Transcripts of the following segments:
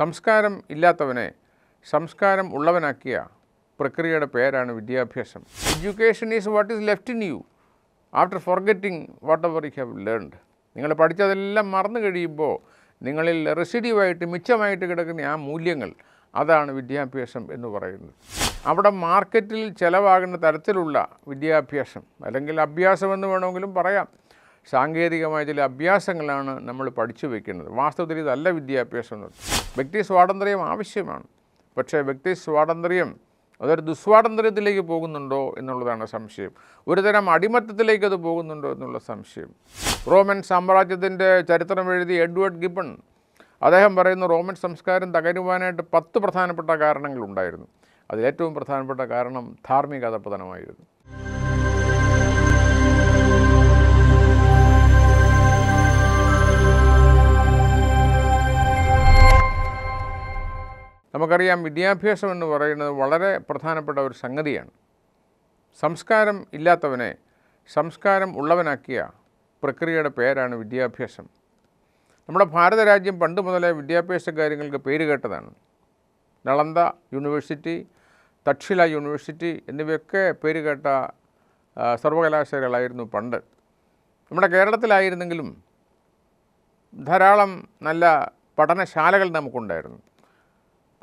സംസ്കാരം ഇല്ലാത്തവനെ സംസ്കാരം ഉള്ളവനാക്കിയ പ്രക്രിയയുടെ പേരാണ് വിദ്യാഭ്യാസം. Education is what is left in you after forgetting whatever you have learned നിങ്ങൾ പഠിച്ചതെല്ലാം മറന്നു കഴിയുമ്പോൾ നിങ്ങളിൽ റെസിഡീവായിട്ട് മിച്ചമായിട്ട് കിടക്കുന്ന ആ മൂല്യങ്ങൾ അതാണ് വിദ്യാഭ്യാസം എന്ന് പറയുന്നത്. അവിടെ മാർക്കറ്റിൽ ചിലവാകുന്ന തരത്തിലുള്ള വിദ്യാഭ്യാസം അല്ലെങ്കിൽ അഭ്യാസം എന്ന് വേണമെങ്കിലും പറയാം. സാങ്കേതികമായ ചില അഭ്യാസങ്ങളാണ് നമ്മൾ പഠിച്ചു വയ്ക്കുന്നത് വാസ്തവത്തിൽ ഇതല്ല വിദ്യാഭ്യാസം വ്യക്തി സ്വാതന്ത്ര്യം ആവശ്യമാണ്. പക്ഷേ വ്യക്തി സ്വാതന്ത്ര്യം അതൊരു ദുസ്വാതന്ത്ര്യത്തിലേക്ക് പോകുന്നുണ്ടോ എന്നുള്ളതാണ് സംശയം. ഒരുതരം അടിമത്തത്തിലേക്ക് അത് പോകുന്നുണ്ടോ എന്നുള്ള സംശയം. റോമൻ സാമ്രാജ്യത്തിന്റെ ചരിത്രം എഴുതി എഡ്വേർഡ് ഗിബൺ അദ്ദേഹം പറയുന്ന റോമൻ സംസ്കാരം തകരുവാനായിട്ട് പത്ത് പ്രധാനപ്പെട്ട കാരണങ്ങളുണ്ടായിരുന്നു. അതിലേറ്റവും പ്രധാനപ്പെട്ട കാരണം ധാർമ്മിക അധപ്പതനമായിരുന്നു നമുക്കറിയാം വിദ്യാഭ്യാസം എന്ന് പറയുന്നത് വളരെ പ്രധാനപ്പെട്ട ഒരു സംഗതിയാണ്. സംസ്കാരം ഇല്ലാത്തവനെ സംസ്കാരം ഉള്ളവനാക്കിയ പ്രക്രിയയുടെ പേരാണ് വിദ്യാഭ്യാസം. നമ്മുടെ ഭാരതരാജ്യം പണ്ട് മുതലേ വിദ്യാഭ്യാസ കാര്യങ്ങൾക്ക് പേര് കേട്ടതാണ്. നളന്ദ യൂണിവേഴ്സിറ്റി തക്ഷില യൂണിവേഴ്സിറ്റി എന്നിവയൊക്കെ പേര് കേട്ട സർവകലാശാലകളായിരുന്നു പണ്ട്. നമ്മുടെ കേരളത്തിലായിരുന്നെങ്കിലും ധാരാളം നല്ല പഠനശാലകൾ നമുക്കുണ്ടായിരുന്നു.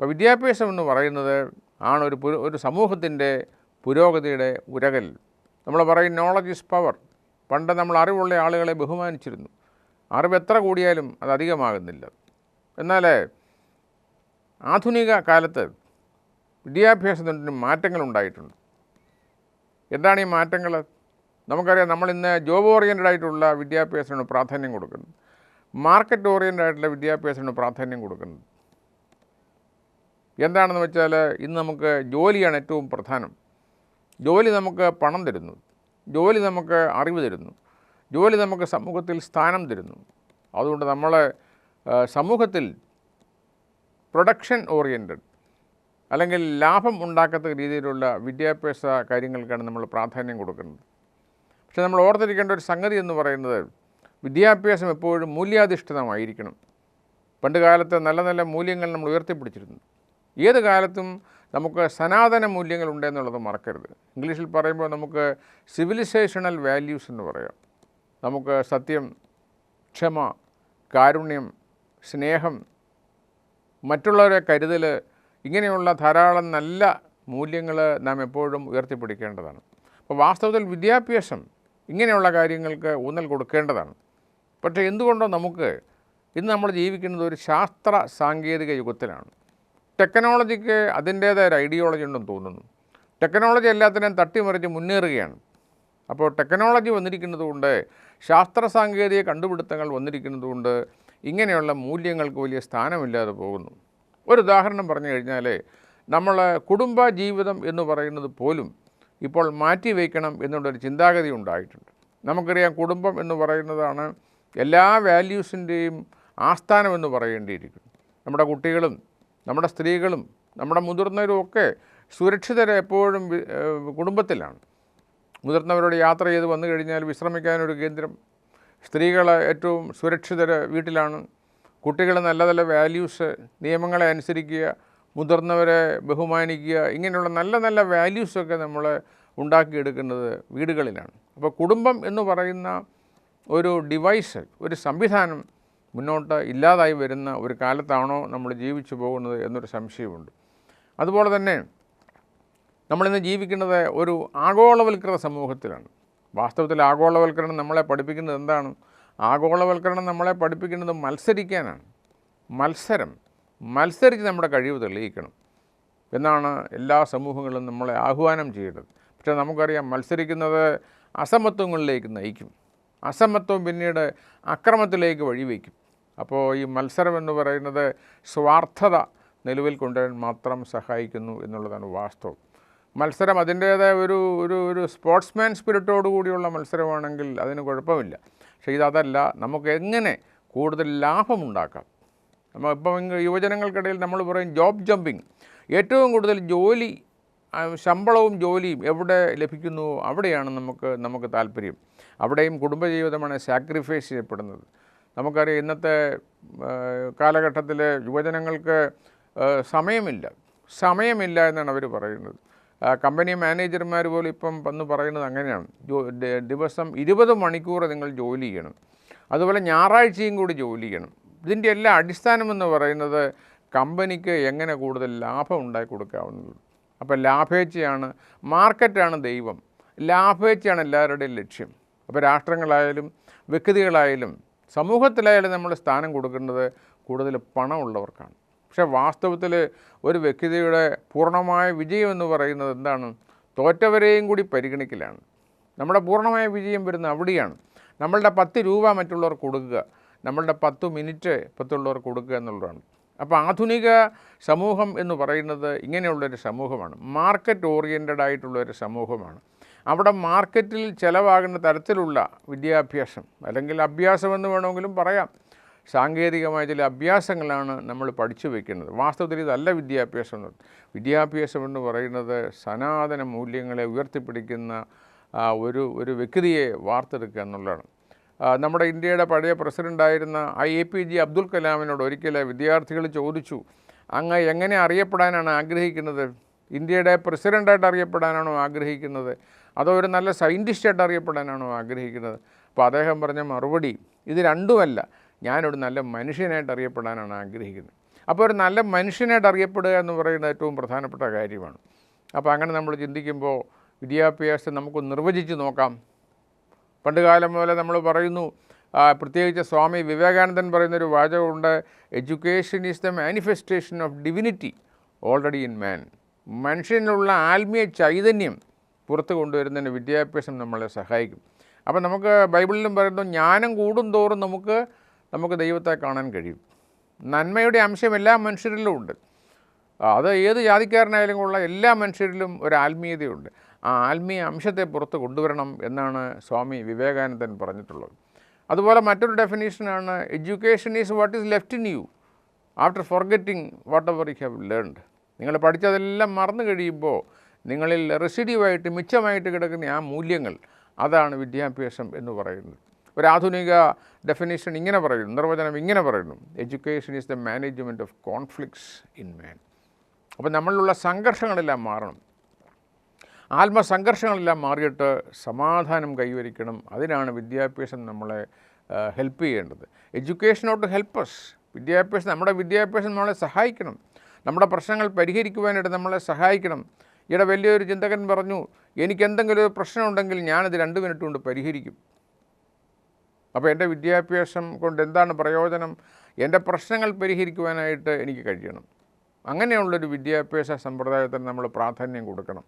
അപ്പോൾ വിദ്യാഭ്യാസം എന്ന് പറയുന്നത് ആണ് ഒരു ഒരു സമൂഹത്തിന്റെ പുരോഗതിയുടെ ഉരകൽ. നമ്മൾ പറയും നോളജ് ഈസ് പവർ പണ്ട് നമ്മൾ അറിവുള്ള ആളുകളെ ബഹുമാനിച്ചിരുന്നു. അറിവ് എത്ര കൂടിയാലും അത് അധികമാകുന്നില്ല. എന്നാൽ ആധുനിക കാലത്ത് വിദ്യാഭ്യാസത്തിന് മാറ്റങ്ങൾ ഉണ്ടായിട്ടുണ്ട്. എന്താണ് ഈ മാറ്റങ്ങൾ? നമുക്കറിയാം നമ്മളിന്ന് ജോബ് ഓറിയന്റഡ് ആയിട്ടുള്ള വിദ്യാഭ്യാസത്തിന് പ്രാധാന്യം കൊടുക്കുന്നത് മാർക്കറ്റ് ഓറിയന്റഡ് ആയിട്ടുള്ള വിദ്യാഭ്യാസത്തിന് പ്രാധാന്യം കൊടുക്കുന്നത് എന്താണെന്ന് വെച്ചാൽ ഇന്ന് നമുക്ക് ജോലിയാണ് ഏറ്റവും പ്രധാനം. ജോലി നമുക്ക് പണം തരുന്നു. ജോലി നമുക്ക് അറിവ് തരുന്നു. ജോലി നമുക്ക് സമൂഹത്തിൽ സ്ഥാനം തരുന്നു. അതുകൊണ്ട് നമ്മൾ സമൂഹത്തിൽ പ്രൊഡക്ഷൻ ഓറിയന്റഡ് അല്ലെങ്കിൽ ലാഭം ഉണ്ടാക്കത്തക്ക രീതിയിലുള്ള വിദ്യാഭ്യാസ കാര്യങ്ങൾക്കാണ് നമ്മൾ പ്രാധാന്യം കൊടുക്കുന്നത്. പക്ഷേ നമ്മൾ ഓർത്തിരിക്കേണ്ട ഒരു സംഗതി എന്ന് പറയുന്നത് വിദ്യാഭ്യാസം എപ്പോഴും മൂല്യാധിഷ്ഠിതമായിരിക്കണം. പണ്ട് കാലത്ത് നല്ല നല്ല മൂല്യങ്ങൾ നമ്മൾ ഉയർത്തിപ്പിടിച്ചിരുന്നു. ഏത് കാലത്തും നമുക്ക് സനാതന മൂല്യങ്ങൾ ഉണ്ടെന്നുള്ളത് മറക്കരുത്. ഇംഗ്ലീഷിൽ പറയുമ്പോൾ നമുക്ക് സിവിലൈസേഷണൽ വാല്യൂസ് എന്ന് പറയാം. നമുക്ക് സത്യം ക്ഷമ കാരുണ്യം സ്നേഹം മറ്റുള്ളവരെ കരുതൽ ഇങ്ങനെയുള്ള ധാരാളം നല്ല മൂല്യങ്ങൾ നാം എപ്പോഴും ഉയർത്തിപ്പിടിക്കേണ്ടതാണ്. അപ്പോൾ വാസ്തവത്തിൽ വിദ്യാഭ്യാസം ഇങ്ങനെയുള്ള കാര്യങ്ങൾക്ക് ഊന്നൽ കൊടുക്കേണ്ടതാണ്. പക്ഷേ എന്തുകൊണ്ടോ നമുക്ക് ഇന്ന് നമ്മൾ ജീവിക്കുന്നത് ഒരു ശാസ്ത്ര സാങ്കേതിക യുഗത്തിലാണ്. ടെക്നോളജിക്ക് അതിന്റേതായ ഒരു ഐഡിയോളജി ഉണ്ടെന്ന് തോന്നുന്നു. ടെക്നോളജി എല്ലാത്തിനെയും തട്ടിമറിച്ച് മുന്നേറുകയാണ്. അപ്പോൾ ടെക്നോളജി വന്നിരിക്കുന്നത് കൊണ്ട് ശാസ്ത്ര സാങ്കേതിക കണ്ടുപിടുത്തങ്ങൾ വന്നിരിക്കുന്നത് കൊണ്ട് ഇങ്ങനെയുള്ള മൂല്യങ്ങൾക്ക് വലിയ സ്ഥാനമില്ലാതെ പോകുന്നു. ഒരു ഉദാഹരണം പറഞ്ഞു കഴിഞ്ഞാൽ നമ്മൾ കുടുംബ ജീവിതം എന്ന് പറയുന്നത് പോലും ഇപ്പോൾ മാറ്റി വയ്ക്കണം എന്നുള്ളൊരു ചിന്താഗതി ഉണ്ടായിട്ടുണ്ട്. നമുക്കറിയാം കുടുംബം എന്ന് പറയുന്നതാണ് എല്ലാ വാല്യൂസിന്റെയും ആസ്ഥാനം എന്ന് പറയേണ്ടിയിരിക്കുന്നു. നമ്മുടെ കുട്ടികളും നമ്മുടെ സ്ത്രീകളും നമ്മുടെ മുതിർന്നവരും ഒക്കെ സുരക്ഷിതരെ എപ്പോഴും കുടുംബത്തിലാണ്. മുതിർന്നവരോട് യാത്ര ചെയ്ത് വന്നു കഴിഞ്ഞാൽ വിശ്രമിക്കാനൊരു കേന്ദ്രം. സ്ത്രീകളെ ഏറ്റവും സുരക്ഷിതർ വീട്ടിലാണ്. കുട്ടികൾ നല്ല നല്ല വാല്യൂസ് നിയമങ്ങളെ അനുസരിക്കുക മുതിർന്നവരെ ബഹുമാനിക്കുക ഇങ്ങനെയുള്ള നല്ല നല്ല വാല്യൂസൊക്കെ നമ്മൾ ഉണ്ടാക്കിയെടുക്കുന്നത് വീടുകളിലാണ്. അപ്പോൾ കുടുംബം എന്ന് പറയുന്ന ഒരു ഡിവൈസ് ഒരു സംവിധാനം മുന്നോട്ട് ഇല്ലാതായി വരുന്ന ഒരു കാലത്താണോ നമ്മൾ ജീവിച്ചു പോകുന്നത് എന്നൊരു സംശയമുണ്ട്. അതുപോലെ തന്നെ നമ്മളിന്ന് ജീവിക്കുന്നത് ഒരു ആഗോളവൽകൃത സമൂഹത്തിലാണ്. വാസ്തവത്തിൽ ആഗോളവൽക്കരണം നമ്മളെ പഠിപ്പിക്കുന്നത് എന്താണ്? ആഗോളവൽക്കരണം നമ്മളെ പഠിപ്പിക്കുന്നത് മത്സരിക്കാനാണ്. മത്സരം മത്സരിച്ച് നമ്മുടെ കഴിവ് തെളിയിക്കണം എന്നാണ് എല്ലാ സമൂഹങ്ങളും നമ്മളെ ആഹ്വാനം ചെയ്യേണ്ടത്. പക്ഷേ നമുക്കറിയാം മത്സരിക്കുന്നത് അസമത്വങ്ങളിലേക്ക് നയിക്കും. അസമത്വം പിന്നീട് അക്രമത്തിലേക്ക് വഴിവെക്കും. അപ്പോൾ ഈ മത്സരം എന്ന് പറയുന്നത് സ്വാർത്ഥത നിലവിൽ കൊണ്ടുവരാൻ മാത്രം സഹായിക്കുന്നു എന്നുള്ളതാണ് വാസ്തവം. മത്സരം അതിന്റേതായ ഒരു ഒരു ഒരു സ്പോർട്സ്മാൻ സ്പിരിറ്റോട് കൂടിയുള്ള മത്സരമാണെങ്കിൽ അതിന് കുഴപ്പമില്ല. പക്ഷേ ഇതല്ല നമുക്ക് എങ്ങനെ കൂടുതൽ ലാഭമുണ്ടാക്കാം നമ്മൾ ഇപ്പം യുവജനങ്ങൾക്കിടയിൽ നമ്മൾ പറയും ജോബ് ജമ്പിങ്. ഏറ്റവും കൂടുതൽ ജോലി ശമ്പളവും ജോലിയും എവിടെ ലഭിക്കുന്നു? അവിടെയാണ് നമുക്ക് നമുക്ക് താല്പര്യം. അവിടെയും കുടുംബജീവിതമാണ് സാക്രിഫൈസ് ചെയ്യപ്പെടുന്നത്. നമുക്കറിയാം ഇന്നത്തെ കാലഘട്ടത്തിൽ യുവജനങ്ങൾക്ക് സമയമില്ല. സമയമില്ല എന്നാണ് അവർ പറയുന്നത്. കമ്പനി മാനേജർമാർ പോലും ഇപ്പം വന്ന് പറയുന്നത് അങ്ങനെയാണ്. ദിവസം ഇരുപത് മണിക്കൂർ നിങ്ങൾ ജോലി ചെയ്യണം. അതുപോലെ ഞായറാഴ്ചയും കൂടി ജോലി ചെയ്യണം. ഇതിന്റെ എല്ലാ അടിസ്ഥാനമെന്ന് പറയുന്നത് കമ്പനിക്ക് എങ്ങനെ കൂടുതൽ ലാഭം ഉണ്ടാക്കി കൊടുക്കാവുന്നത്. അപ്പോൾ ലാഭേച്ഛയാണ് മാർക്കറ്റാണ് ദൈവം. ലാഭേച്ഛയാണ് എല്ലാവരുടെയും ലക്ഷ്യം. അപ്പോൾ രാഷ്ട്രങ്ങളായാലും വ്യക്തികളായാലും സമൂഹത്തിലായാലും നമ്മൾ സ്ഥാനം കൊടുക്കേണ്ടത് കൂടുതൽ പണമുള്ളവർക്കാണ്. പക്ഷേ വാസ്തവത്തിൽ ഒരു വ്യക്തിയുടെ പൂർണമായ വിജയം എന്ന് പറയുന്നത് എന്താണ്? തോറ്റവരെയും കൂടി പരിഗണിക്കലാണ്. നമ്മുടെ പൂർണമായ വിജയം വരുന്നത് അവിടെയാണ്. നമ്മളുടെ പത്ത് രൂപ മറ്റുള്ളവർക്ക് കൊടുക്കുക നമ്മളുടെ പത്ത് മിനിറ്റ് പത്തുള്ളവർക്ക് കൊടുക്കുക എന്നുള്ളതാണ്. അപ്പോൾ ആധുനിക സമൂഹം എന്ന് പറയുന്നത് ഇങ്ങനെയുള്ളൊരു സമൂഹമാണ്. മാർക്കറ്റ് ഓറിയന്റഡ് ആയിട്ടുള്ള ഒരു സമൂഹമാണ്. അവിടെ മാർക്കറ്റിൽ ചിലവാകുന്ന തരത്തിലുള്ള വിദ്യാഭ്യാസം അല്ലെങ്കിൽ അഭ്യാസം എന്ന് വേണമെങ്കിലും പറയാം. സാങ്കേതികമായ ചില അഭ്യാസങ്ങളാണ് നമ്മൾ പഠിച്ചു വയ്ക്കുന്നത് വാസ്തവത്തിൽ ഇതല്ല വിദ്യാഭ്യാസം. എന്ന് വിദ്യാഭ്യാസം എന്ന് പറയുന്നത് സനാതന മൂല്യങ്ങളെ ഉയർത്തിപ്പിടിക്കുന്ന ഒരു ഒരു വ്യക്തിയെ വാർത്തെടുക്കുക എന്നുള്ളതാണ്. നമ്മുടെ ഇന്ത്യയുടെ പഴയ പ്രസിഡന്റായിരുന്ന ഐ എ പി ജെ അബ്ദുൽ കലാമിനോട് ഒരിക്കൽ വിദ്യാർത്ഥികൾ ചോദിച്ചു അങ്ങ് എങ്ങനെ അറിയപ്പെടാനാണ് ആഗ്രഹിക്കുന്നത്? ഇന്ത്യയുടെ പ്രസിഡന്റായിട്ട് അറിയപ്പെടാനാണോ ആഗ്രഹിക്കുന്നത്? അതോ ഒരു നല്ല സയന്റിസ്റ്റായിട്ട് അറിയപ്പെടാനാണോ ആഗ്രഹിക്കുന്നത്. അപ്പോൾ അദ്ദേഹം പറഞ്ഞ മറുപടി ഇത് രണ്ടുമല്ല ഞാനൊരു നല്ല മനുഷ്യനായിട്ട് അറിയപ്പെടാനാണ് ആഗ്രഹിക്കുന്നത്. അപ്പോൾ ഒരു നല്ല മനുഷ്യനായിട്ട് അറിയപ്പെടുക എന്ന് പറയുന്നത് ഏറ്റവും പ്രധാനപ്പെട്ട കാര്യമാണ്. അപ്പോൾ അങ്ങനെ നമ്മൾ ചിന്തിക്കുമ്പോൾ വിദ്യാഭ്യാസം നമുക്ക് നിർവചിച്ച് നോക്കാം. പണ്ടുകാലം പോലെ നമ്മൾ പറയുന്നു പ്രത്യേകിച്ച് സ്വാമി വിവേകാനന്ദൻ പറയുന്നൊരു വാചകമുണ്ട് education is the manifestation of divinity already in man മനുഷ്യനുള്ള ആത്മീയ ചൈതന്യം പുറത്ത് കൊണ്ടുവരുന്നതിന് വിദ്യാഭ്യാസം നമ്മളെ സഹായിക്കും. അപ്പം നമുക്ക് ബൈബിളിലും പറയുന്നു ജ്ഞാനം കൂടും തോറും നമുക്ക് നമുക്ക് ദൈവത്തെ കാണാൻ കഴിയും. നന്മയുടെ അംശം എല്ലാ മനുഷ്യരിലും ഉണ്ട്. അത് ഏത് ജാതിക്കാരനായാലും ഉള്ള എല്ലാ മനുഷ്യരിലും ഒരു ആത്മീയതയുണ്ട്. ആ ആത്മീയ അംശത്തെ പുറത്ത് കൊണ്ടുവരണം എന്നാണ് സ്വാമി വിവേകാനന്ദൻ പറഞ്ഞിട്ടുള്ളത്. അതുപോലെ മറ്റൊരു ഡെഫിനേഷനാണ് education is what is left in you after forgetting whatever you have learned നിങ്ങൾ പഠിച്ചതെല്ലാം മറന്നു കഴിയുമ്പോൾ നിങ്ങളിൽ റെസിഡീവായിട്ട് മിച്ചമായിട്ട് കിടക്കുന്ന ആ മൂല്യങ്ങൾ അതാണ് വിദ്യാഭ്യാസം എന്ന് പറയുന്നത്. ഒരു ആധുനിക ഡെഫിനേഷൻ ഇങ്ങനെ പറയുന്നു നിർവചനം ഇങ്ങനെ പറയുന്നു. Education is the management of conflicts in man അപ്പോൾ നമ്മളിലുള്ള സംഘർഷങ്ങളെല്ലാം മാറണം. ആത്മസംഘർഷങ്ങളെല്ലാം മാറിയിട്ട് സമാധാനം കൈവരിക്കണം. അതിനാണ് വിദ്യാഭ്യാസം നമ്മളെ ഹെൽപ്പ് ചെയ്യേണ്ടത്. എഡ്യൂക്കേഷനോട്ട് ഹെൽപ്പസ് വിദ്യാഭ്യാസം നമ്മുടെ വിദ്യാഭ്യാസം നമ്മളെ സഹായിക്കണം. നമ്മുടെ പ്രശ്നങ്ങൾ പരിഹരിക്കുവാനായിട്ട് നമ്മളെ സഹായിക്കണം. ഇവിടെ വലിയൊരു ചിന്തകൻ പറഞ്ഞു എനിക്ക് എന്തെങ്കിലും ഒരു പ്രശ്നമുണ്ടെങ്കിൽ ഞാനത് രണ്ട് മിനിറ്റ് കൊണ്ട് പരിഹരിക്കും. അപ്പോൾ എന്റെ വിദ്യാഭ്യാസം കൊണ്ട് എന്താണ് പ്രയോജനം? എന്റെ പ്രശ്നങ്ങൾ പരിഹരിക്കുവാനായിട്ട് എനിക്ക് കഴിയണം. അങ്ങനെയുള്ളൊരു വിദ്യാഭ്യാസ സമ്പ്രദായത്തിന് നമ്മൾ പ്രാധാന്യം കൊടുക്കണം.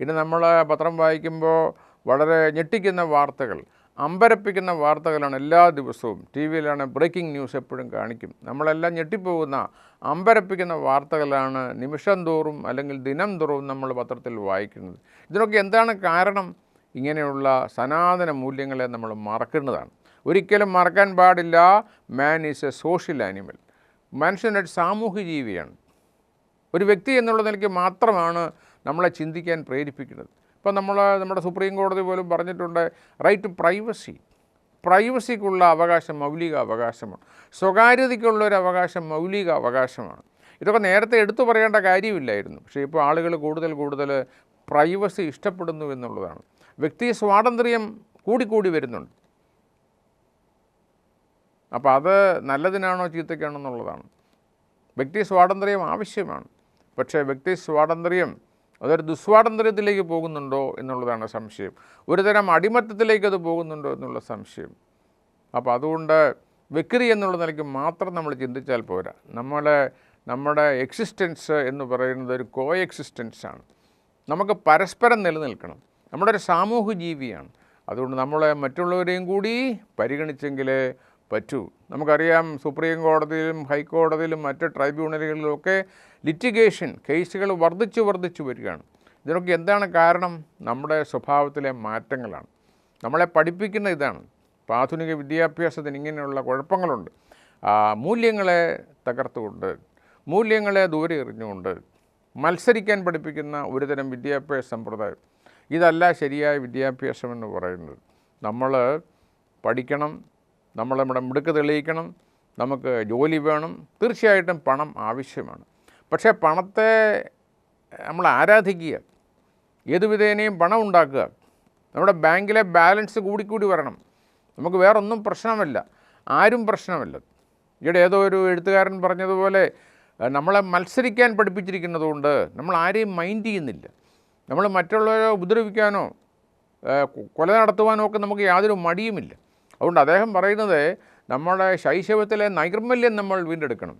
ഇനി നമ്മൾ പത്രം വായിക്കുമ്പോൾ വളരെ ഞെട്ടിക്കുന്ന വാർത്തകൾ. അമ്പരപ്പിക്കുന്ന വാർത്തകളാണ് എല്ലാ ദിവസവും. ടി വിയിലാണ് ബ്രേക്കിംഗ് ന്യൂസ് എപ്പോഴും കാണിക്കും. നമ്മളെല്ലാം ഞെട്ടിപ്പോകുന്ന അമ്പരപ്പിക്കുന്ന വാർത്തകളാണ് നിമിഷം തോറും അല്ലെങ്കിൽ ദിനം തോറും നമ്മൾ പത്രത്തിൽ വായിക്കുന്നത്. ഇതിനൊക്കെ എന്താണ് കാരണം? ഇങ്ങനെയുള്ള സനാതന മൂല്യങ്ങളെ നമ്മൾ മറക്കുന്നതാണ്. ഒരിക്കലും മറക്കാൻ പാടില്ല. Man is a social animal മനുഷ്യനൊരു സാമൂഹ്യ ജീവിയാണ്. ഒരു വ്യക്തി എന്നുള്ള നിലയ്ക്ക് മാത്രമാണ് നമ്മളെ ചിന്തിക്കാൻ പ്രേരിപ്പിക്കുന്നത്. ഇപ്പം നമ്മൾ നമ്മുടെ സുപ്രീം കോടതി പോലും പറഞ്ഞിട്ടുണ്ട് റൈറ്റ് ടു പ്രൈവസി പ്രൈവസിക്കുള്ള അവകാശം മൗലിക അവകാശമാണ്. സ്വകാര്യതയ്ക്കുള്ള ഒരു അവകാശം മൗലിക അവകാശമാണ്. ഇതൊക്കെ നേരത്തെ എടുത്തു പറയേണ്ട കാര്യമില്ലായിരുന്നു. പക്ഷേ ഇപ്പോൾ ആളുകൾ കൂടുതൽ കൂടുതൽ പ്രൈവസി ഇഷ്ടപ്പെടുന്നു എന്നുള്ളതാണ്. വ്യക്തി സ്വാതന്ത്ര്യം കൂടിക്കൂടി വരുന്നുണ്ട്. അപ്പോൾ അത് നല്ലതിനാണോ ചീത്തയ്ക്കാണോ എന്നുള്ളതാണ്. വ്യക്തി സ്വാതന്ത്ര്യം ആവശ്യമാണ്. പക്ഷേ വ്യക്തി സ്വാതന്ത്ര്യം അതൊരു ദുസ്വാതന്ത്ര്യത്തിലേക്ക് പോകുന്നുണ്ടോ എന്നുള്ളതാണ് സംശയം. ഒരുതരം അടിമത്തത്തിലേക്ക് അത് പോകുന്നുണ്ടോ എന്നുള്ള സംശയം. അപ്പോൾ അതുകൊണ്ട് വ്യക്തി എന്നുള്ള നിലയ്ക്ക് മാത്രം നമ്മൾ ചിന്തിച്ചാൽ പോരാ. നമ്മളെ നമ്മുടെ എക്സിസ്റ്റൻസ് എന്ന് പറയുന്നത് ഒരു കോ എക്സിസ്റ്റൻസാണ് നമുക്ക് പരസ്പരം നിലനിൽക്കണം. നമ്മുടെ ഒരു സാമൂഹ്യ ജീവിയാണ് അതുകൊണ്ട് നമ്മളെ മറ്റുള്ളവരെയും കൂടി പരിഗണിച്ചെങ്കിലേ പറ്റൂ. നമുക്കറിയാം സുപ്രീം കോടതിയിലും ഹൈക്കോടതിയിലും മറ്റ് ട്രൈബ്യൂണലുകളിലുമൊക്കെ ലിറ്റിഗേഷൻ കേസുകൾ വർദ്ധിച്ചു വർദ്ധിച്ചു വരികയാണ്. ഇതിനൊക്കെ എന്താണ് കാരണം? നമ്മുടെ സ്വഭാവത്തിലെ മാറ്റങ്ങളാണ്. നമ്മളെ പഠിപ്പിക്കുന്ന ഇതാണ്. ഇപ്പോൾ ആധുനിക വിദ്യാഭ്യാസത്തിന് ഇങ്ങനെയുള്ള കുഴപ്പങ്ങളുണ്ട്. മൂല്യങ്ങളെ തകർത്തുകൊണ്ട് മൂല്യങ്ങളെ ദൂരെ എറിഞ്ഞുകൊണ്ട് മത്സരിക്കാൻ പഠിപ്പിക്കുന്ന ഒരുതരം വിദ്യാഭ്യാസ സമ്പ്രദായം. ഇതല്ല ശരിയായ വിദ്യാഭ്യാസം എന്ന് പറയുന്നത്. നമ്മൾ പഠിക്കണം നമ്മൾ നമ്മുടെ മിടുക്ക് തെളിയിക്കണം നമുക്ക് ജോലി വേണം തീർച്ചയായിട്ടും പണം ആവശ്യമാണ്. പക്ഷേ പണത്തെ നമ്മൾ ആരാധിക്കുക ഏതുവിധേനയും പണം ഉണ്ടാക്കുക നമ്മുടെ ബാങ്കിലെ ബാലൻസ് കൂടിക്കൂടി വരണം. നമുക്ക് വേറൊന്നും പ്രശ്നമല്ല ആരും പ്രശ്നമല്ല. ഈയിടെ ഏതോ ഒരു എഴുത്തുകാരൻ പറഞ്ഞതുപോലെ നമ്മളെ മത്സരിക്കാൻ പഠിപ്പിച്ചിരിക്കുന്നതുകൊണ്ട് നമ്മൾ ആരെയും മൈൻഡ് ചെയ്യുന്നില്ല. നമ്മൾ മറ്റുള്ളവരെ ഉപദ്രവിക്കാനോ കൊല നടത്തുവാനോ ഒക്കെ നമുക്ക് യാതൊരു മടിയുമില്ല. അതുകൊണ്ട് അദ്ദേഹം പറയുന്നത് നമ്മുടെ ശൈശവത്തിലെ നൈർമല്യം നമ്മൾ വീണ്ടെടുക്കണം.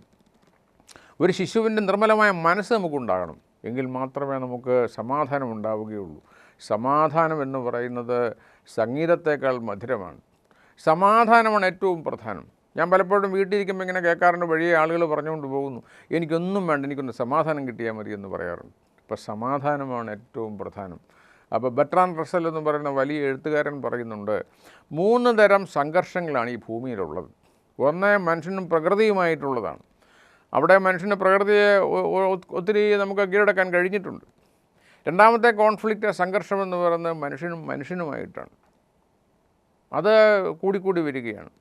ഒരു ശിശുവിന്റെ നിർമ്മലമായ മനസ്സ് നമുക്കുണ്ടാകണം. എങ്കിൽ മാത്രമേ നമുക്ക് സമാധാനം ഉണ്ടാവുകയുള്ളൂ. സമാധാനം എന്ന് പറയുന്നത് സംഗീതത്തേക്കാൾ മധുരമാണ്. സമാധാനമാണ് ഏറ്റവും പ്രധാനം. ഞാൻ പലപ്പോഴും വീട്ടിലിരിക്കുമ്പോൾ ഇങ്ങനെ കേൾക്കാറുണ്ട് വഴിയെ ആളുകൾ പറഞ്ഞുകൊണ്ട് പോകുന്നു എനിക്കൊന്നും വേണ്ട എനിക്കൊന്ന് സമാധാനം കിട്ടിയാൽ മതി എന്ന് പറയാറുണ്ട്. അപ്പോൾ സമാധാനമാണ് ഏറ്റവും പ്രധാനം. അപ്പോൾ ബെട്രാൻ റസൽ എന്ന് പറയുന്ന വലിയ എഴുത്തുകാരൻ പറയുന്നുണ്ട് മൂന്ന് തരം സംഘർഷങ്ങളാണ് ഈ ഭൂമിയിലുള്ളത്. ഒന്ന് മനുഷ്യനും പ്രകൃതിയുമായിട്ടുള്ളതാണ്. അവിടെ മനുഷ്യന് പ്രകൃതിയെ ഒത്തിരി നമുക്ക് കീഴടക്കാൻ കഴിഞ്ഞിട്ടുണ്ട്. രണ്ടാമത്തെ കോൺഫ്ലിക്റ്റ് സംഘർഷം എന്ന് പറയുന്നത് മനുഷ്യനും മനുഷ്യനുമായിട്ടാണ്. അത് കൂടിക്കൂടി വരികയാണ്.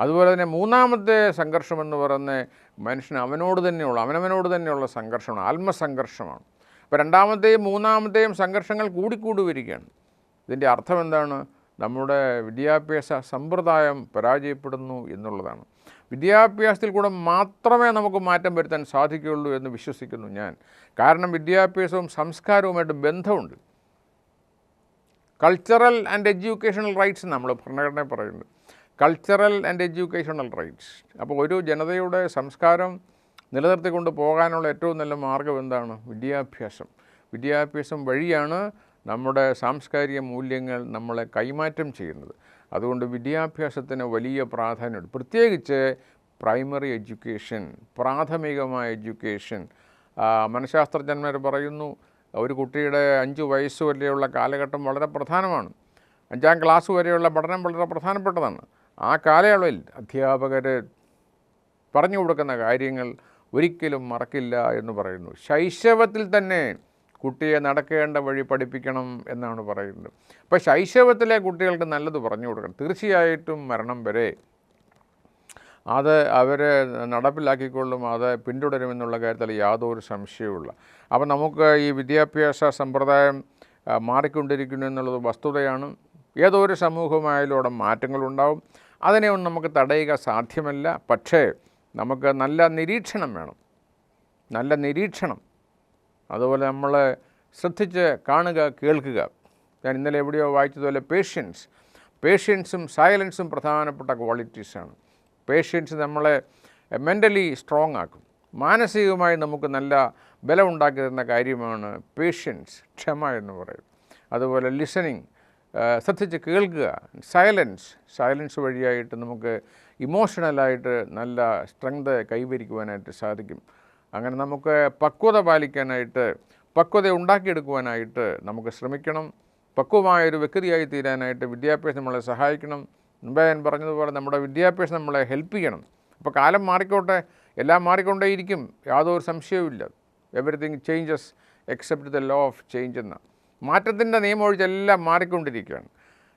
അതുപോലെ തന്നെ മൂന്നാമത്തെ സംഘർഷം എന്ന് പറയുന്നത് മനുഷ്യൻ അവനോട് തന്നെയുള്ള അവനവനോട് തന്നെയുള്ള സംഘർഷമാണ് ആത്മസംഘർഷമാണ്. അപ്പോൾ രണ്ടാമത്തെയും മൂന്നാമത്തെയും സംഘർഷങ്ങൾ കൂടിക്കൂടി വരികയാണ് ഇതിന്റെ അർത്ഥം എന്താണ്? നമ്മുടെ വിദ്യാഭ്യാസ സമ്പ്രദായം പരാജയപ്പെടുന്നു എന്നുള്ളതാണ്. വിദ്യാഭ്യാസത്തിൽ കൂടെ മാത്രമേ നമുക്ക് മാറ്റം വരുത്താൻ സാധിക്കുകയുള്ളൂ എന്ന് വിശ്വസിക്കുന്നു ഞാൻ. കാരണം വിദ്യാഭ്യാസവും സംസ്കാരവുമായിട്ട് ബന്ധമുണ്ട്. കൾച്ചറൽ ആൻഡ് എഡ്യൂക്കേഷണൽ റൈറ്റ്സ് നമ്മൾ ഭരണഘടന പറയുന്നുണ്ട് കൾച്ചറൽ ആൻഡ് എഡ്യൂക്കേഷണൽ റൈറ്റ്സ് അപ്പോൾ ഒരു ജനതയുടെ സംസ്കാരം നിലനിർത്തിക്കൊണ്ട് പോകാനുള്ള ഏറ്റവും നല്ല മാർഗം എന്താണ്? വിദ്യാഭ്യാസം. വിദ്യാഭ്യാസം വഴിയാണ് നമ്മുടെ സാംസ്കാരിക മൂല്യങ്ങൾ നമ്മളെ കൈമാറ്റം ചെയ്യുന്നത്. അതുകൊണ്ട് വിദ്യാഭ്യാസത്തിന് വലിയ പ്രാധാന്യമുണ്ട്. പ്രത്യേകിച്ച് പ്രൈമറി എഡ്യൂക്കേഷൻ പ്രാഥമികമായ എഡ്യൂക്കേഷൻ. മനഃശാസ്ത്രജ്ഞന്മാർ പറയുന്നു ഒരു കുട്ടിയുടെ അഞ്ച് വയസ്സ് വരെയുള്ള കാലഘട്ടം വളരെ പ്രധാനമാണ്. അഞ്ചാം ക്ലാസ് വരെയുള്ള പഠനം വളരെ പ്രധാനപ്പെട്ടതാണ്. ആ കാലയളവിൽ അധ്യാപകർ പറഞ്ഞു കൊടുക്കുന്ന കാര്യങ്ങൾ ഒരിക്കലും മറക്കില്ല എന്ന് പറയുന്നു. ശൈശവത്തിൽ തന്നെ കുട്ടിയെ നടക്കേണ്ട വഴി പഠിപ്പിക്കണം എന്നാണ് പറയുന്നത്. അപ്പോൾ ശൈശവത്തിലെ കുട്ടികൾക്ക് നല്ലത് പറഞ്ഞു കൊടുക്കണം. തീർച്ചയായിട്ടും മരണം വരെ അത് അവർ നടപ്പിലാക്കിക്കൊള്ളും അത് പിന്തുടരുമെന്നുള്ള കാര്യത്തിൽ യാതൊരു സംശയവുമില്ല. അപ്പോൾ നമുക്ക് ഈ വിദ്യാഭ്യാസ സമ്പ്രദായം മാറിക്കൊണ്ടിരിക്കുന്നു എന്നുള്ളത് വസ്തുതയാണ്. ഏതൊരു സമൂഹമായാലും അവിടെ മാറ്റങ്ങളുണ്ടാവും. അതിനെ ഒന്നും നമുക്ക് തടയുക സാധ്യമല്ല. പക്ഷേ നമുക്ക് നല്ല നിരീക്ഷണം വേണം. നല്ല നിരീക്ഷണം. അതുപോലെ നമ്മൾ ശ്രദ്ധിച്ച് കാണുക കേൾക്കുക. ഞാൻ ഇന്നലെ എവിടെയോ വായിച്ചതുപോലെ പേഷ്യൻസ് പേഷ്യൻസും സൈലൻസും പ്രധാനപ്പെട്ട ക്വാളിറ്റീസാണ് പേഷ്യൻസ് നമ്മളെ മെന്റലി സ്ട്രോങ് ആക്കും. മാനസികമായി നമുക്ക് നല്ല ബലം ഉണ്ടാക്കി തരുന്ന കാര്യമാണ് പേഷ്യൻസ് ക്ഷമ എന്ന് പറയും അതുപോലെ ലിസണിങ് ശ്രദ്ധിച്ച് കേൾക്കുക. സൈലൻസ് സൈലൻസ് വഴിയായിട്ട് നമുക്ക് ഇമോഷണലായിട്ട് നല്ല സ്ട്രെങ്ത് കൈവരിക്കുവാനായിട്ട് സാധിക്കും. അങ്ങനെ നമുക്ക് പക്വത പാലിക്കാനായിട്ട് പക്വത ഉണ്ടാക്കിയെടുക്കുവാനായിട്ട് നമുക്ക് ശ്രമിക്കണം. പക്വമായൊരു വ്യക്തിയായി തീരാനായിട്ട് വിദ്യാഭ്യാസം നമ്മളെ സഹായിക്കണം. മുമ്പേ ഞാൻ പറഞ്ഞതുപോലെ നമ്മുടെ വിദ്യാഭ്യാസം നമ്മളെ ഹെൽപ്പ് ചെയ്യണം. അപ്പോൾ കാലം മാറിക്കോട്ടെ. എല്ലാം മാറിക്കൊണ്ടേയിരിക്കും. യാതൊരു സംശയവുമില്ല. Everything changes except the law of change എന്ന. മാറ്റത്തിന്റെ നിയമം ഒഴിച്ചെല്ലാം മാറിക്കൊണ്ടിരിക്കുകയാണ്.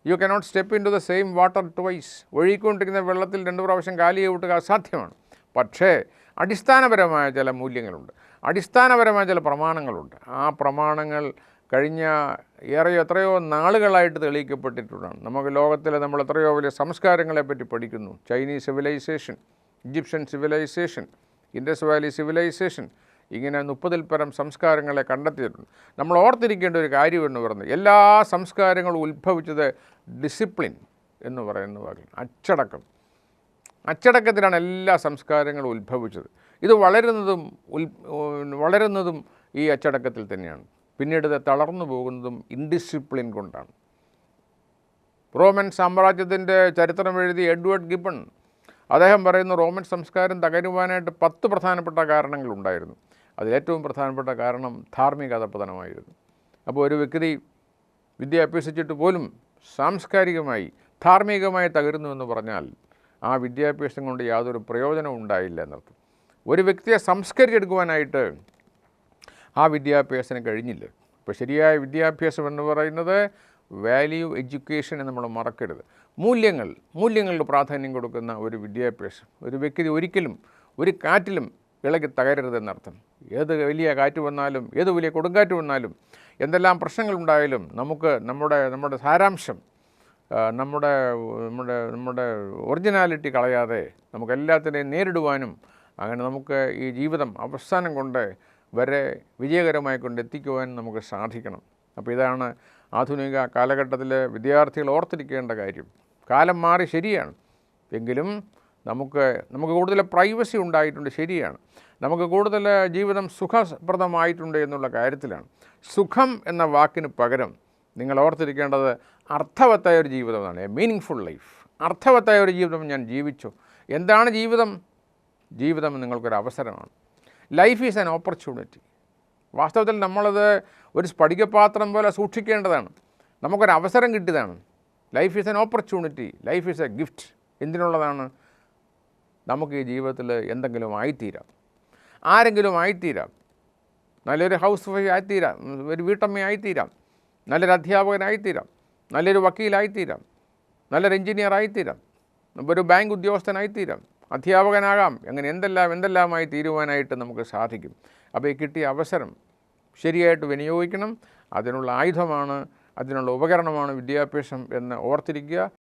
You cannot step into the same water twice ഒഴുകിക്കൊണ്ടിരിക്കുന്ന വെള്ളത്തിൽ രണ്ട് പ്രാവശ്യം കാലിയെ വിട്ടുക അസാധ്യമാണ്. പക്ഷേ അടിസ്ഥാനപരമായ ചില മൂല്യങ്ങളുണ്ട്. അടിസ്ഥാനപരമായ ചില പ്രമാണങ്ങളുണ്ട്. ആ പ്രമാണങ്ങൾ കഴിഞ്ഞ ഏറെ എത്രയോ നാളുകളായിട്ട് തെളിയിക്കപ്പെട്ടിട്ടുള്ളതാണ്. നമുക്ക് ലോകത്തിലെ നമ്മൾ എത്രയോ വലിയ സംസ്കാരങ്ങളെപ്പറ്റി പഠിക്കുന്നു. Chinese civilisation Egyptian civilisation Indus Valley civilisation ഇങ്ങനെ മുപ്പതിൽ പരം സംസ്കാരങ്ങളെ കണ്ടെത്തിയിട്ടുണ്ട്. നമ്മൾ ഓർത്തിരിക്കേണ്ട ഒരു കാര്യമെന്ന് പറയുന്നത് എല്ലാ സംസ്കാരങ്ങളും ഉത്ഭവിച്ചത് ഡിസിപ്ലിൻ എന്ന് പറയുന്ന വാക്കിൽ അച്ചടക്കം. അച്ചടക്കത്തിലാണ് എല്ലാ സംസ്കാരങ്ങളും ഉത്ഭവിച്ചത്. ഇത് വളരുന്നതും ഉൽ വളരുന്നതും ഈ അച്ചടക്കത്തിൽ തന്നെയാണ്. പിന്നീട് ഇത് തളർന്നു പോകുന്നതും ഇൻഡിസിപ്ലിൻ കൊണ്ടാണ്. റോമൻ സാമ്രാജ്യത്തിന്റെ ചരിത്രം എഴുതി എഡ്വേർഡ് ഗിബൺ അദ്ദേഹം പറയുന്ന റോമൻ സംസ്കാരം തകരുവാനായിട്ട് പത്ത് പ്രധാനപ്പെട്ട കാരണങ്ങളുണ്ടായിരുന്നു അതിലേറ്റവും പ്രധാനപ്പെട്ട കാരണം ധാർമ്മിക അധപ്പതനമായിരുന്നു അപ്പോൾ ഒരു വ്യക്തി വിദ്യ അഭ്യസിച്ചിട്ട് പോലും സാംസ്കാരികമായി ധാർമ്മികമായി തകരുന്നു എന്ന് പറഞ്ഞാൽ ആ വിദ്യാഭ്യാസം കൊണ്ട് യാതൊരു പ്രയോജനവും ഉണ്ടായില്ല എന്നർത്ഥം. ഒരു വ്യക്തിയെ സംസ്കരിച്ചെടുക്കുവാനായിട്ട് ആ വിദ്യാഭ്യാസത്തിന് കഴിഞ്ഞില്ല. ഇപ്പോൾ ശരിയായ വിദ്യാഭ്യാസം എന്ന് പറയുന്നത് വാല്യൂ എഡ്യൂക്കേഷൻ എന്ന് നമ്മൾ മറക്കരുത്. മൂല്യങ്ങൾ മൂല്യങ്ങൾക്ക് പ്രാധാന്യം കൊടുക്കുന്ന ഒരു വിദ്യാഭ്യാസം. ഒരു വ്യക്തി ഒരിക്കലും ഒരു കാറ്റിലും ഇളകി തകരരുതെന്നർത്ഥം. ഏത് വലിയ കാറ്റ് വന്നാലും ഏത് വലിയ കൊടുങ്കാറ്റ് വന്നാലും എന്തെല്ലാം പ്രശ്നങ്ങളുണ്ടായാലും നമുക്ക് നമ്മുടെ നമ്മുടെ സാരാംശം നമ്മുടെ നമ്മുടെ നമ്മുടെ ഒറിജിനാലിറ്റി കളയാതെ നമുക്ക് എല്ലാത്തിനെയും നേരിടുവാനും അങ്ങനെ നമുക്ക് ഈ ജീവിതം അവസാനം കൊണ്ട് വരെ വിജയകരമായി കൊണ്ട് എത്തിക്കുവാൻ നമുക്ക് സാധിക്കണം. അപ്പോൾ ഇതാണ് ആധുനിക കാലഘട്ടത്തിലെ വിദ്യാർത്ഥികൾ ഓർത്തിരിക്കേണ്ട കാര്യം. കാലം മാറി ശരിയാണ്. എങ്കിലും നമുക്ക് നമുക്ക് കൂടുതൽ പ്രൈവസി ഉണ്ടായിട്ടുണ്ട് ശരിയാണ്. നമുക്ക് കൂടുതൽ ജീവിതം സുഖപ്രദമായിട്ടുണ്ട് എന്നുള്ള കാര്യത്തിലാണ്. സുഖം എന്ന വാക്കിന് പകരം നിങ്ങൾ ഓർത്തിരിക്കേണ്ടത് അർത്ഥവത്തായ ഒരു ജീവിതമാണ്. എ മീനിങ് ലൈഫ് അർത്ഥവത്തായ ഒരു ജീവിതം ഞാൻ ജീവിച്ചു. എന്താണ് ജീവിതം? ജീവിതം നിങ്ങൾക്കൊരു അവസരമാണ്. ലൈഫ് ഈസ് ആൻ ഓപ്പർച്യൂണിറ്റി വാസ്തവത്തിൽ നമ്മളത് ഒരു സ്ഫടികപാത്രം പോലെ സൂക്ഷിക്കേണ്ടതാണ്. നമുക്കൊരു അവസരം കിട്ടിയതാണ്. Life is an opportunity life is a gift എന്തിനുള്ളതാണ്? നമുക്ക് ഈ ജീവിതത്തിൽ എന്തെങ്കിലും ആയിത്തീരാം. ആരെങ്കിലും ആയിത്തീരാം. നല്ലൊരു ഹൗസ് വൈഫ് ആയിത്തീരാം. ഒരു വീട്ടമ്മയായിത്തീരാം നല്ലൊരു അധ്യാപകനായിത്തീരാം നല്ലൊരു വക്കീലായിത്തീരാം നല്ലൊരു എഞ്ചിനീയർ ആയിത്തീരാം. ഒരു ബാങ്ക് ഉദ്യോഗസ്ഥനായിത്തീരാം അധ്യാപകനാകാം. അങ്ങനെ എന്തെല്ലാം എന്തെല്ലാമായി തീരുവാനായിട്ട് നമുക്ക് സാധിക്കും. അപ്പോൾ ഈ കിട്ടിയ അവസരം ശരിയായിട്ട് വിനിയോഗിക്കണം. അതിനുള്ള ആയുധമാണ് അതിനുള്ള ഉപകരണമാണ് വിദ്യാഭ്യാസം എന്ന് ഓർത്തിരിക്കുക.